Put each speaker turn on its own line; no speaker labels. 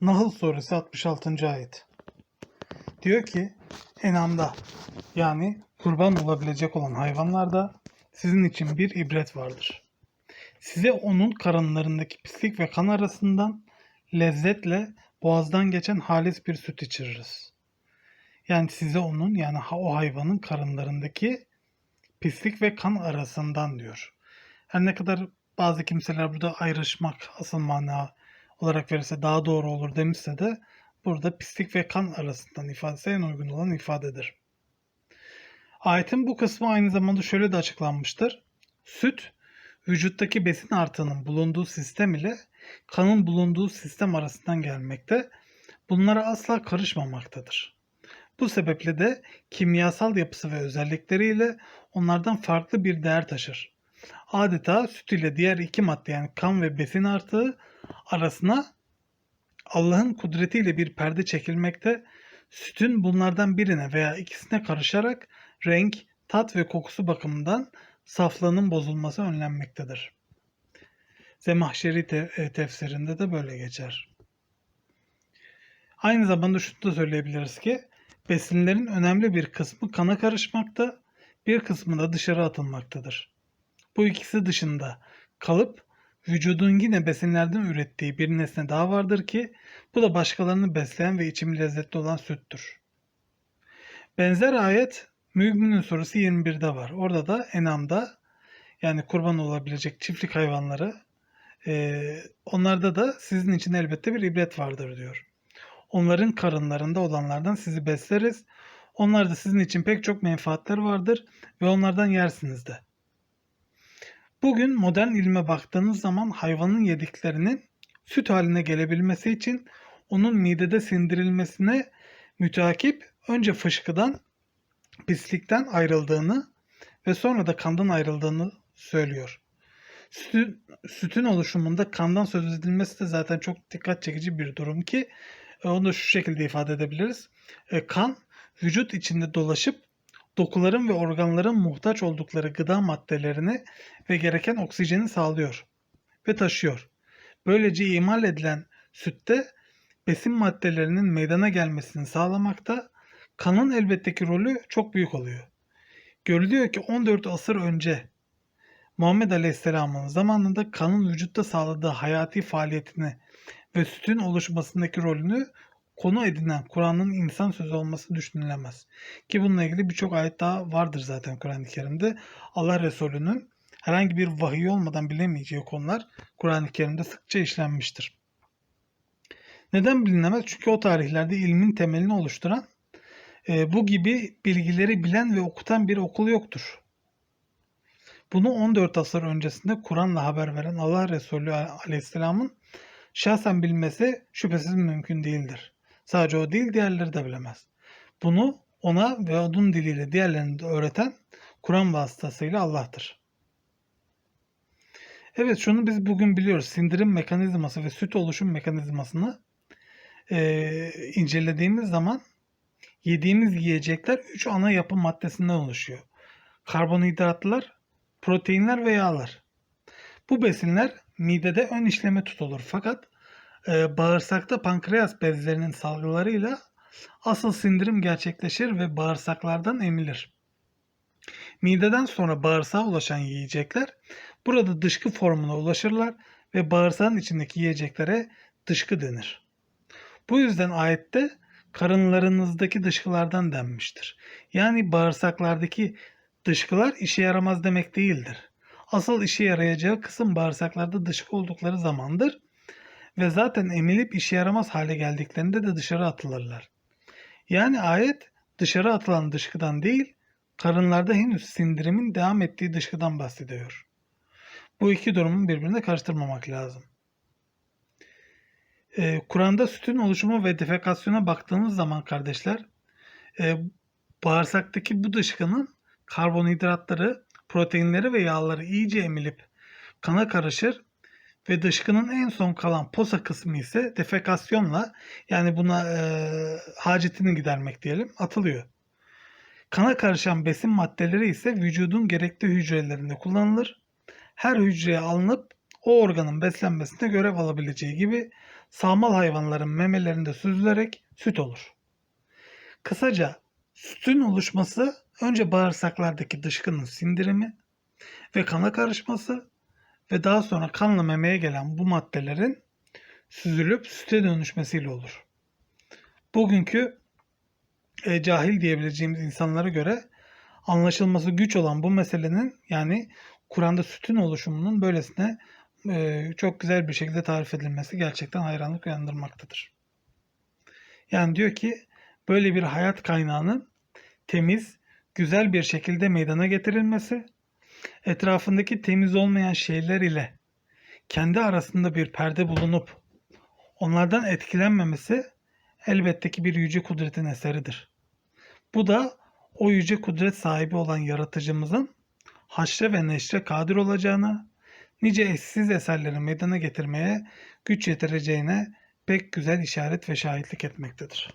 Nahl suresi 66. ayet. Diyor ki enamda yani kurban olabilecek olan hayvanlarda sizin için bir ibret vardır. Size onun karınlarındaki pislik ve kan arasından lezzetle boğazdan geçen halis bir süt içiririz. Yani size onun yani o hayvanın karınlarındaki pislik ve kan arasından diyor. Her ne kadar bazı kimseler burada ayrışmak asıl mana olarak verirse daha doğru olur demişse de burada pislik ve kan arasından ifadesi en uygun olan ifadedir. Ayetin bu kısmı aynı zamanda şöyle de açıklanmıştır. Süt, vücuttaki besin artığının bulunduğu sistem ile kanın bulunduğu sistem arasından gelmekte, bunlara asla karışmamaktadır. Bu sebeple de kimyasal yapısı ve özellikleriyle onlardan farklı bir değer taşır. Adeta süt ile diğer iki madde yani kan ve besin artığı arasına Allah'ın kudretiyle bir perde çekilmekte, sütün bunlardan birine veya ikisine karışarak renk, tat ve kokusu bakımından saflığının bozulması önlenmektedir. Zemahşeri e, tefsirinde de böyle geçer. Aynı zamanda şunu da söyleyebiliriz ki besinlerin önemli bir kısmı kana karışmakta, bir kısmı da dışarı atılmaktadır. Bu ikisi dışında kalıp vücudun yine besinlerden ürettiği bir nesne daha vardır ki bu da başkalarını besleyen ve içimi lezzetli olan süttür. Benzer ayet Mü'minin suresi 21'de var. Orada da Enam'da yani kurban olabilecek çiftlik hayvanları eee, onlarda da sizin için elbette bir ibret vardır diyor. Onların karınlarında olanlardan sizi besleriz. Onlarda sizin için pek çok menfaatler vardır ve onlardan yersiniz de. Bugün modern ilme baktığınız zaman hayvanın yediklerinin süt haline gelebilmesi için onun midede sindirilmesine müteakip önce fışkıdan, pislikten ayrıldığını ve sonra da kandan ayrıldığını söylüyor. Sütün, sütün oluşumunda kandan söz edilmesi de zaten çok dikkat çekici bir durum ki e, onu da şu şekilde ifade edebiliriz. E, Kan vücut içinde dolaşıp dokuların ve organların muhtaç oldukları gıda maddelerini ve gereken oksijeni sağlıyor ve taşıyor. Böylece imal edilen sütte besin maddelerinin meydana gelmesini sağlamakta kanın elbette ki rolü çok büyük oluyor. Görülüyor ki 14 asır önce Muhammed Aleyhisselam'ın zamanında kanın vücutta sağladığı hayati faaliyetini ve sütün oluşmasındaki rolünü konu edinen Kur'an'ın insan sözü olması düşünülemez. Ki bununla ilgili birçok ayet daha vardır zaten Kur'an-ı Kerim'de. Allah Resulü'nün herhangi bir vahiy olmadan bilemeyeceği konular Kur'an-ı Kerim'de sıkça işlenmiştir. Neden bilinemez? Çünkü o tarihlerde ilmin temelini oluşturan e, bu gibi bilgileri bilen ve okutan bir okul yoktur. Bunu 14 asır öncesinde Kur'an'la haber veren Allah Resulü Aleyhisselam'ın şahsen bilmesi şüphesiz mümkün değildir. Sadece o değil diğerleri de bilemez. Bunu ona ve onun diliyle diğerlerini de öğreten Kur'an vasıtasıyla Allah'tır. Evet şunu biz bugün biliyoruz. Sindirim mekanizması ve süt oluşum mekanizmasını eee, incelediğimiz zaman yediğimiz yiyecekler 3 ana yapı maddesinden oluşuyor. Karbonhidratlar, proteinler ve yağlar. Bu besinler midede ön işleme tutulur fakat e, bağırsakta pankreas bezlerinin salgılarıyla asıl sindirim gerçekleşir ve bağırsaklardan emilir. Mideden sonra bağırsağa ulaşan yiyecekler burada dışkı formuna ulaşırlar ve bağırsağın içindeki yiyeceklere dışkı denir. Bu yüzden ayette karınlarınızdaki dışkılardan denmiştir. Yani bağırsaklardaki dışkılar işe yaramaz demek değildir. Asıl işe yarayacağı kısım bağırsaklarda dışkı oldukları zamandır ve zaten emilip işe yaramaz hale geldiklerinde de dışarı atılırlar. Yani ayet dışarı atılan dışkıdan değil, karınlarda henüz sindirimin devam ettiği dışkıdan bahsediyor. Bu iki durumu birbirine karıştırmamak lazım. Ee, Kur'an'da sütün oluşumu ve defekasyona baktığımız zaman kardeşler, e, bağırsaktaki bu dışkının karbonhidratları, proteinleri ve yağları iyice emilip kana karışır ve dışkının en son kalan posa kısmı ise defekasyonla yani buna e, hacetini gidermek diyelim atılıyor. Kana karışan besin maddeleri ise vücudun gerekli hücrelerinde kullanılır. Her hücreye alınıp o organın beslenmesine görev alabileceği gibi sağmal hayvanların memelerinde süzülerek süt olur. Kısaca sütün oluşması önce bağırsaklardaki dışkının sindirimi ve kana karışması ve daha sonra kanla memeye gelen bu maddelerin süzülüp süte dönüşmesiyle olur. Bugünkü e, cahil diyebileceğimiz insanlara göre anlaşılması güç olan bu meselenin yani Kur'an'da sütün oluşumunun böylesine e, çok güzel bir şekilde tarif edilmesi gerçekten hayranlık uyandırmaktadır. Yani diyor ki böyle bir hayat kaynağının temiz, güzel bir şekilde meydana getirilmesi, etrafındaki temiz olmayan şeyler ile kendi arasında bir perde bulunup onlardan etkilenmemesi elbette ki bir yüce kudretin eseridir. Bu da o yüce kudret sahibi olan yaratıcımızın haşre ve neşre kadir olacağına, nice eşsiz eserleri meydana getirmeye güç yetireceğine pek güzel işaret ve şahitlik etmektedir.